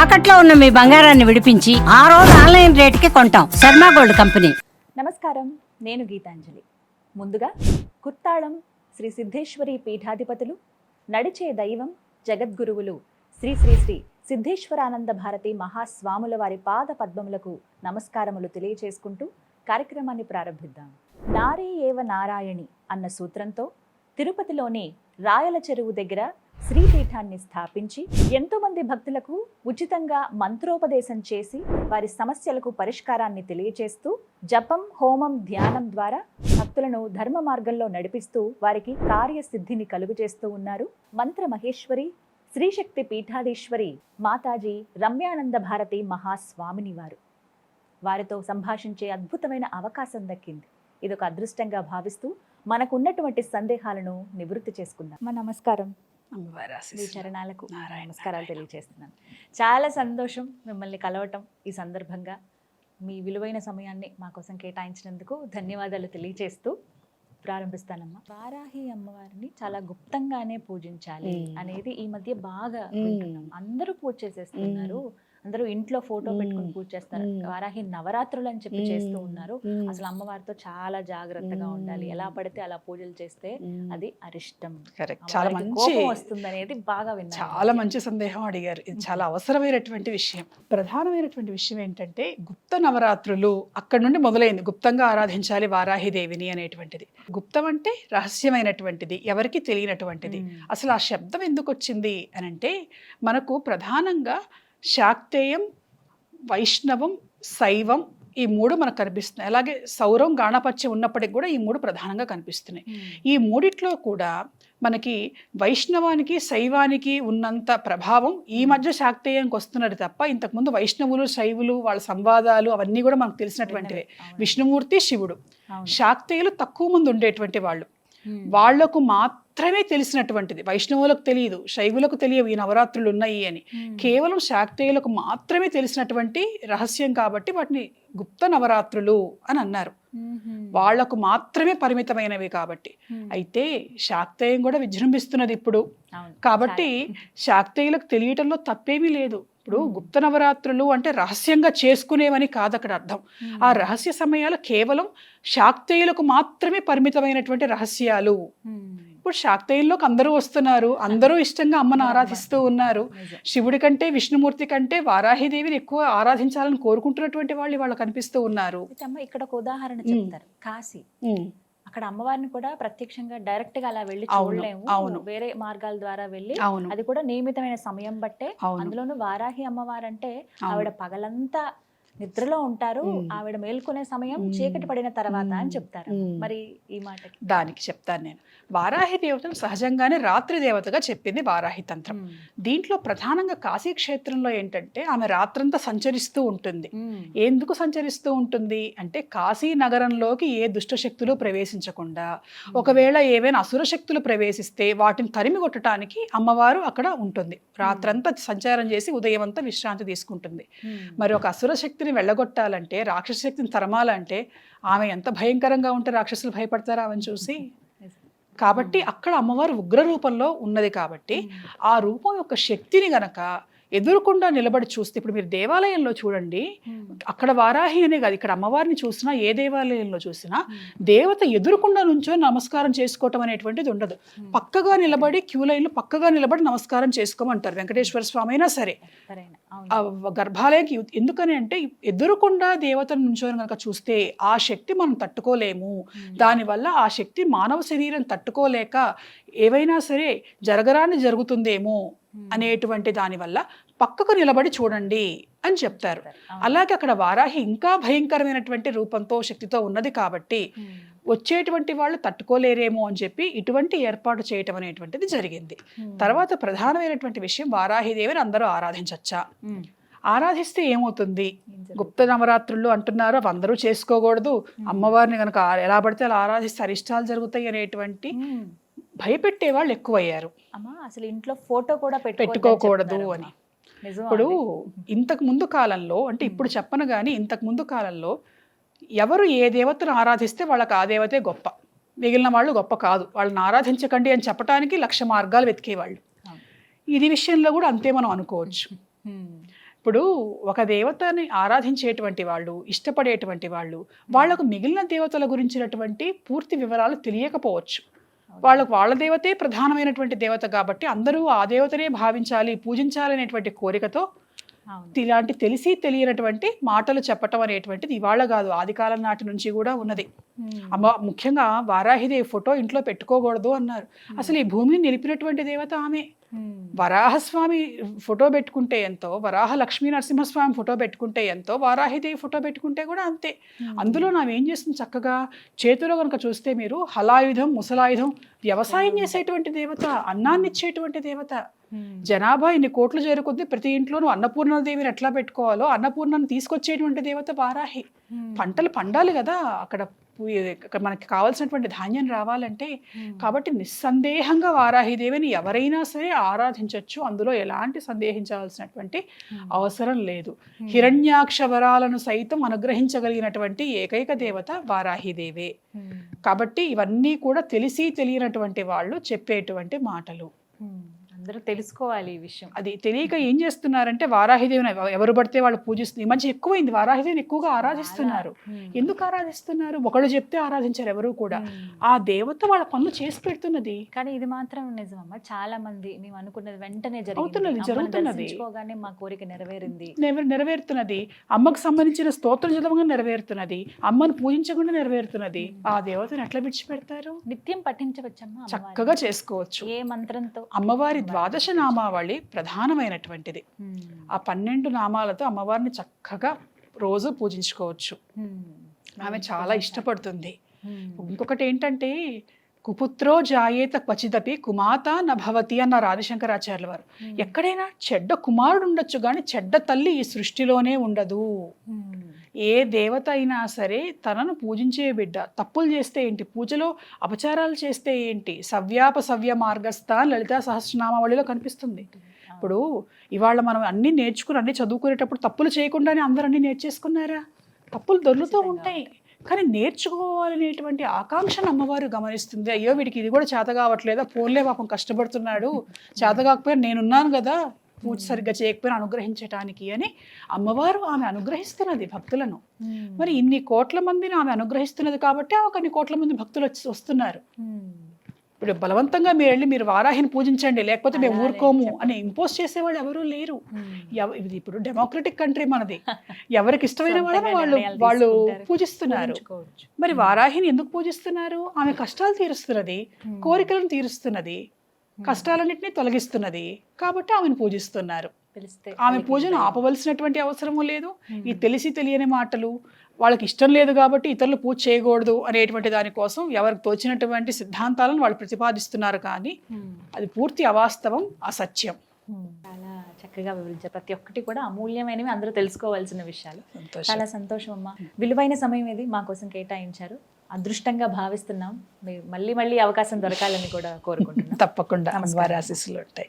తాకట్లో ఉన్న మీ బంగారాన్ని విడిపించి ఆ రోజు ఆన్లైన్ రేటుకి కొంటాం. Sharma gold company. నమస్కారం. నేను గీతాంజలి. ముందుగా కుత్తాళం శ్రీ సిద్ధేశ్వరి పీఠాధిపతులు నడిచే దైవం జగద్గురువులు శ్రీ శ్రీ శ్రీ సిద్ధేశ్వరానంద భారతి మహాస్వాముల వారి పాద పద్మములకు నమస్కారములు తెలియచేసుకుంటూ కార్యక్రమాన్ని ప్రారంభిద్దాం. నారీ ఏవ నారాయణి అన్న సూత్రంతో తిరుపతిలోని రాయల చెరువు దగ్గర శ్రీపీఠాన్ని స్థాపించి ఎంతోమంది భక్తులకు ఉచితంగా మంత్రోపదేశం చేసి వారి సమస్యలకు పరిష్కారాన్ని తెలియచేస్తూ జపం హోమం ధ్యానం ద్వారా భక్తులను ధర్మ మార్గంలో నడిపిస్తూ వారికి కార్యసిద్ధిని కలుగు చేస్తూ ఉన్నారు మంత్ర మహేశ్వరి శ్రీశక్తి పీఠాధీశ్వరి మాతాజీ రమ్యానంద భారతి మహాస్వామిని వారు. వారితో సంభాషించే అద్భుతమైన అవకాశం దక్కింది. ఇది ఒక అదృష్టంగా భావిస్తూ మనకున్నటువంటి సందేహాలను నివృత్తి చేసుకుందాం. మా నమస్కారం. మీ. చరణాలకు నమస్కారాలు. తెలియజేస్తున్నాను చాలా సంతోషం మిమ్మల్ని కలవటం ఈ సందర్భంగా. మీ విలువైన సమయాన్ని మా కోసం కేటాయించినందుకు ధన్యవాదాలు తెలియజేస్తూ ప్రారంభిస్తానమ్మా. వారాహి అమ్మవారిని చాలా గుప్తంగానే పూజించాలి. అనేది ఈ మధ్య బాగా అందరూ పూజ చేసేస్తున్నారు. అందరూ ఇంట్లో ఫోటో పెట్టుకుని. పూజ చేస్తారు. వారాహి నవరాత్రులు అని చెప్పి చేస్తూ. ఉన్నారు. అసలు అమ్మవారితో చాలా జాగ్రత్తగా ఉండాలి. ఎలా పడితే అలా పూజలు చేస్తే. అది అరిష్టం. చాలా మంచి వస్తుంది అనేది బాగా విన్నాను చాలా మంచి సందేహం అడిగారు ఇది చాలా అవసరమైనటువంటి విషయం ప్రధానమైనటువంటి విషయం ఏంటంటే గుప్త నవరాత్రులు అక్కడ నుండి మొదలైంది గుప్తంగా ఆరాధించాలి వారాహిదేవిని అనేటువంటిది గుప్తం అంటే రహస్యమైనటువంటిది ఎవరికి తెలియనటువంటిది. అసలు ఆ శబ్దం ఎందుకు వచ్చింది అని అంటే మనకు ప్రధానంగా శాక్తేయం వైష్ణవం శైవం ఈ మూడు మనకు కనిపిస్తున్నాయి అలాగే సౌరం గాణపత్యం ఉన్నప్పటికి కూడా ఈ మూడు ప్రధానంగా కనిపిస్తున్నాయి. ఈ మూడిట్లో కూడా మనకి వైష్ణవానికి శైవానికి ఉన్నంత ప్రభావం ఈ మధ్య శాక్తేయంకి వస్తున్నది తప్ప ఇంతకుముందు వైష్ణవులు శైవులు వాళ్ళ సంవాదాలు అవన్నీ కూడా మనకు తెలిసినటువంటివే. విష్ణుమూర్తి శివుడు. శాక్తేయులు తక్కువ మంది ఉండేటువంటి వాళ్ళు. వాళ్ళకు మాత్రమే తెలిసినటువంటిది వైష్ణవులకు తెలియదు శైవులకు తెలియవు ఈ నవరాత్రులు ఉన్నాయి అని. కేవలం శాక్తేయులకు మాత్రమే తెలిసినటువంటి రహస్యం కాబట్టి వాటిని గుప్త నవరాత్రులు అని అన్నారు. వాళ్ళకు మాత్రమే పరిమితమైనవి కాబట్టి. అయితే శాక్తేయం కూడా విజృంభిస్తున్నది ఇప్పుడు. కాబట్టి శాక్తేయులకు తెలియటంలో తప్పేమీ లేదు ఇప్పుడు గుప్త నవరాత్రులు అంటే రహస్యంగా చేసుకునేవని కాదు అక్కడ అర్థం. ఆ రహస్య సమయాలు కేవలం శాక్తేయులకు మాత్రమే పరిమితమైనటువంటి రహస్యాలు. ఇప్పుడు శాక్తేయుల్లోకి అందరూ వస్తున్నారు. అందరూ ఇష్టంగా అమ్మను ఆరాధిస్తూ ఉన్నారు. శివుడి కంటే విష్ణుమూర్తి కంటే వారాహిదేవిని ఎక్కువ ఆరాధించాలని కోరుకుంటున్నటువంటి వాళ్ళు వాళ్ళు కనిపిస్తూ ఉన్నారు. ఇక్కడ ఒక ఉదాహరణ చెప్తారు. కాశీ. అక్కడ అమ్మవారిని కూడా ప్రత్యక్షంగా డైరెక్ట్గా అలా వెళ్ళి అవును, చూడలేము. అవును. వేరే మార్గాల ద్వారా వెళ్ళి అది కూడా నియమితమైన సమయం బట్టే. అందులోనూ వారాహి అమ్మవారంటే అవును. ఆవిడ పగలంతా నిద్రలో ఉంటారు. ఆవిడ మేల్కొనే సమయం. చీకటి పడిన తర్వాత అని. చెప్తారు. మరి ఈ మాటకి దానికి చెప్తాను నేను వారాహి దేవతను సహజంగానే రాత్రి దేవతగా చెప్పింది వారాహి తంత్రం. దీంట్లో ప్రధానంగా కాశీ క్షేత్రంలో ఏంటంటే ఆమె రాత్రంతా సంచరిస్తూ ఉంటుంది. ఎందుకు సంచరిస్తూ ఉంటుంది అంటే కాశీ నగరంలోకి ఏ దుష్ట శక్తులు ప్రవేశించకుండా ఒకవేళ ఏవైనా అసుర శక్తులు ప్రవేశిస్తే వాటిని తరిమి కొట్టడానికి అమ్మవారు అక్కడ ఉంటుంది రాత్రంతా సంచారం చేసి ఉదయం అంతా విశ్రాంతి తీసుకుంటుంది. మరి ఒక అసుర శక్తిని వెళ్ళగొట్టాలంటే రాక్షస శక్తిని తరమాలంటే ఆమె ఎంత భయంకరంగా ఉంటే రాక్షసులు భయపడతారా ఆమెను చూసి. కాబట్టి అక్కడ అమ్మవారు ఉగ్ర రూపంలో ఉన్నది కాబట్టి మ్మ్. ఆ రూపం యొక్క శక్తిని గనక ఎదురుకుండా నిలబడి చూస్తే ఇప్పుడు మీరు దేవాలయంలో చూడండి మ్మ్. అక్కడ వారాహి అనే కాదు ఇక్కడ అమ్మవారిని చూసినా ఏ దేవాలయంలో చూసినా మ్మ్. దేవత ఎదురుకుండా నుంచో నమస్కారం చేసుకోవటం అనేటువంటిది ఉండదు పక్కగా నిలబడి క్యూ లైన్లో పక్కగా నిలబడి నమస్కారం చేసుకోమంటారు వెంకటేశ్వర స్వామి అయినా సరే గర్భాలయంకి ఎందుకని అంటే ఎదురుకుండా దేవతను నుంచొని కనుక చూస్తే ఆ శక్తి మనం తట్టుకోలేము. దానివల్ల ఆ శక్తి మానవ శరీరం తట్టుకోలేక ఏవైనా సరే జరగరాని జరుగుతుందేమో. అనేటువంటి దానివల్ల పక్కకు నిలబడి చూడండి అని చెప్తారు. అలాగే అక్కడ వారాహి ఇంకా భయంకరమైనటువంటి రూపంతో శక్తితో ఉన్నది కాబట్టి. వచ్చేటువంటి వాళ్ళు తట్టుకోలేరేమో అని చెప్పి ఇటువంటి ఏర్పాటు చేయటం అనేటువంటిది జరిగింది. తర్వాత ప్రధానమైనటువంటి విషయం వారాహిదేవిని అందరూ ఆరాధించచ్చా. ఆరాధిస్తే ఏమవుతుంది? గుప్త నవరాత్రులు అంటున్నారు అవి అందరూ చేసుకోకూడదు అమ్మవారిని కనుక ఎలా పడితే అలా ఆరాధిస్తే అరిష్టాలు జరుగుతాయి అనేటువంటి. భయపెట్టే వాళ్ళు ఎక్కువయ్యారు అమ్మా అసలు ఇంట్లో ఫోటో కూడా పెట్టుకోకూడదు. అని. ఇప్పుడు? ఇంతకు ముందు కాలంలో అంటే ఇప్పుడు చెప్పను కానీ ఇంతకు ముందు కాలంలో ఎవరు ఏ దేవతను ఆరాధిస్తే వాళ్ళకి ఆ దేవతే గొప్ప. మిగిలిన వాళ్ళు గొప్ప కాదు. వాళ్ళని ఆరాధించకండి అని చెప్పడానికి లక్ష మార్గాలు వెతికేవాళ్ళు. ఇది విషయంలో కూడా అంతే మనం అనుకోవచ్చు. ఇప్పుడు ఒక దేవతని ఆరాధించేటువంటి వాళ్ళు ఇష్టపడేటువంటి వాళ్ళు వాళ్ళకు మిగిలిన దేవతల గురించినటువంటి పూర్తి వివరాలు తెలియకపోవచ్చు. వాళ్ళకు వాళ్ళ దేవతే ప్రధానమైనటువంటి దేవత కాబట్టి అందరూ ఆ దేవతనే భావించాలి పూజించాలనేటువంటి కోరికతో అవును. ఇలాంటి తెలిసి తెలియనటువంటి మాటలు చెప్పటం అనేటువంటిది ఇవాళ కాదు ఆది కాలం నాటి నుంచి కూడా ఉన్నది. అమ్మ ముఖ్యంగా వారాహిదేవి ఫోటో ఇంట్లో పెట్టుకోకూడదు అన్నారు. అసలు ఈ భూమిని నిలిపినటువంటి దేవత ఆమె. వరాహస్వామి ఫోటో పెట్టుకుంటే ఎంతో వరాహ లక్ష్మీ నరసింహస్వామి ఫోటో పెట్టుకుంటే ఎంతో వారాహిదేవి ఫోటో పెట్టుకుంటే కూడా అంతే. అందులో నావేం ఏం చేస్తుంది చక్కగా? చేతిలో కనుక చూస్తే మీరు హలాయుధం ముసలాయుధం వ్యవసాయం చేసేటువంటి దేవత అన్నాన్ని ఇచ్చేటువంటి దేవత. జనాభా ఇన్ని కోట్లు చేరుకుంది ప్రతి ఇంట్లోనూ అన్నపూర్ణదేవిని ఎట్లా పెట్టుకోవాలో అన్నపూర్ణను తీసుకొచ్చేటువంటి దేవత వారాహి. పంటలు పండాలి కదా అక్కడ. మనకి కావాల్సినటువంటి ధాన్యం రావాలంటే కాబట్టి నిస్సందేహంగా వారాహిదేవిని ఎవరైనా సరే ఆరాధించవచ్చు అందులో ఎలాంటి సందేహించాల్సినటువంటి అవసరం లేదు. హిరణ్యాక్ష వరాలను సైతం అనుగ్రహించగలిగినటువంటి ఏకైక దేవత వారాహిదేవే. కాబట్టి ఇవన్నీ కూడా తెలిసి తెలియనటువంటి వాళ్ళు చెప్పేటువంటి మాటలు. అందరూ తెలుసుకోవాలి ఈ విషయం. అది తెలియక ఏం చేస్తున్నారంటే వారాహిదేవిని ఎవ- ఎవరు పడితే వాళ్ళు పూజిస్తుంది ఈ మధ్య ఎక్కువైంది. వారాహిదేవిని ఎక్కువగా ఆరాధిస్తున్నారు. ఎందుకు ఆరాధిస్తున్నారు? ఒకళ్ళు చెప్తే ఆరాధించారు ఎవరు కూడా. ఆ దేవత వాళ్ళ పనులు చేసి పెడుతున్నది. కానీ ఇది మాత్రం నిజమమ్మా. చాలా మంది మేము అనుకున్నది వెంటనే జరుగుతున్నది. దర్శించుకోగానే మా కోరిక నెరవేరింది. నెర- నెరవేరుతున్నది. అమ్మకు సంబంధించిన స్తోత్రం చదవంగా నెరవేరుతున్నది. అమ్మను పూజించకుండా నెరవేరుతున్నది. ఆ దేవతను ఎట్లా విడిచిపెడతారు? నిత్యం పఠించవచ్చమ్మా? చక్కగా చేసుకోవచ్చు. ఏ మంత్రంతో? అమ్మవారి ద్వాదశ నామావళి ప్రధానమైనటువంటిది ఉమ్. ఆ పన్నెండు నామాలతో అమ్మవారిని చక్కగా రోజు పూజించుకోవచ్చు ఉమ్. ఆమె చాలా ఇష్టపడుతుంది. ఇంకొకటి ఏంటంటే కుపుత్రో జాయేత క్వచిదపి కుమాత నభవతి అన్నారు ఆదిశంకరాచార్యుల వారు ఎక్కడైనా చెడ్డ కుమారుడు ఉండొచ్చు కానీ చెడ్డ తల్లి ఈ సృష్టిలోనే ఉండదు. ఏ దేవత అయినా సరే తనను పూజించే బిడ్డ. తప్పులు చేస్తే ఏంటి? పూజలో అపచారాలు చేస్తే ఏంటి? సవ్యాప సవ్య మార్గస్థ లలితా సహస్రనామావళిలో కనిపిస్తుంది. ఇప్పుడు ఇవాళ మనం అన్ని నేర్చుకుని అన్ని చదువుకునేటప్పుడు తప్పులు చేయకుండానే అందరూ అన్ని నేర్చేసుకున్నారా? తప్పులు దొర్లుతూ ఉంటాయి. కానీ నేర్చుకోవాలనేటువంటి ఆకాంక్షను అమ్మవారు గమనిస్తుంది. అయ్యో వీడికి ఇది కూడా చేత కావట్లేదా? పోన్లే పాపం కష్టపడుతున్నాడు. చేత కాకపోయినా నేనున్నాను కదా. పూజ సరిగ్గా చేయకపోయినా అనుగ్రహించటానికి అని అమ్మవారు ఆమె అనుగ్రహిస్తున్నది భక్తులను ఉమ్. మరి ఇన్ని కోట్ల మందిని ఆమె అనుగ్రహిస్తున్నది కాబట్టి ఆమెకు అన్ని కోట్ల మంది భక్తులు వచ్చి వస్తున్నారు ఉమ్. ఇప్పుడు బలవంతంగా మీరు వెళ్ళి మీరు వారాహిని పూజించండి లేకపోతే మేము ఊరుకోము. అని ఇంపోజ్ చేసేవాళ్ళు ఎవరూ లేరు. ఎవ- ఇది ఇప్పుడు డెమోక్రటిక్ కంట్రీ మనది ఎవరికి ఇష్టమైన వాళ్ళని వాళ్ళు వాళ్ళు. పూజిస్తున్నారు. మరి వారాహిని ఎందుకు పూజిస్తున్నారు ఆమె కష్టాలు తీరుస్తున్నది. కోరికలను తీరుస్తున్నది కష్టాలన్నింటినీ తొలగిస్తున్నది. కాబట్టి ఆమెను పూజిస్తున్నారు. ఆమె పూజను. ఆపవలసినటువంటి అవసరము లేదు. ఉమ్. ఈ తెలిసి తెలియని మాటలు వాళ్ళకి ఇష్టం లేదు కాబట్టి ఇతరులు పూజ చేయకూడదు అనేటువంటి దానికోసం ఎవరికి తోచినటువంటి సిద్ధాంతాలను వాళ్ళు ప్రతిపాదిస్తున్నారు కానీ ఉమ్. అది పూర్తి అవాస్తవం అసత్యం. చాలా చక్కగా వివరించారు. ప్రతి ఒక్కటి కూడా అమూల్యమైనవి అందరూ తెలుసుకోవాల్సిన విషయాలు. చాలా సంతోషం అమ్మా. విలువైన సమయం ఇది మా కోసం కేటాయించారు. అదృష్టంగా భావిస్తున్నాం. మళ్ళీ మళ్ళీ అవకాశం దొరకాలని కూడా కోరుకుంటున్నాం. తప్పకుండా. నమస్కారం. వారి ఆశీస్సులు ఉంటాయి.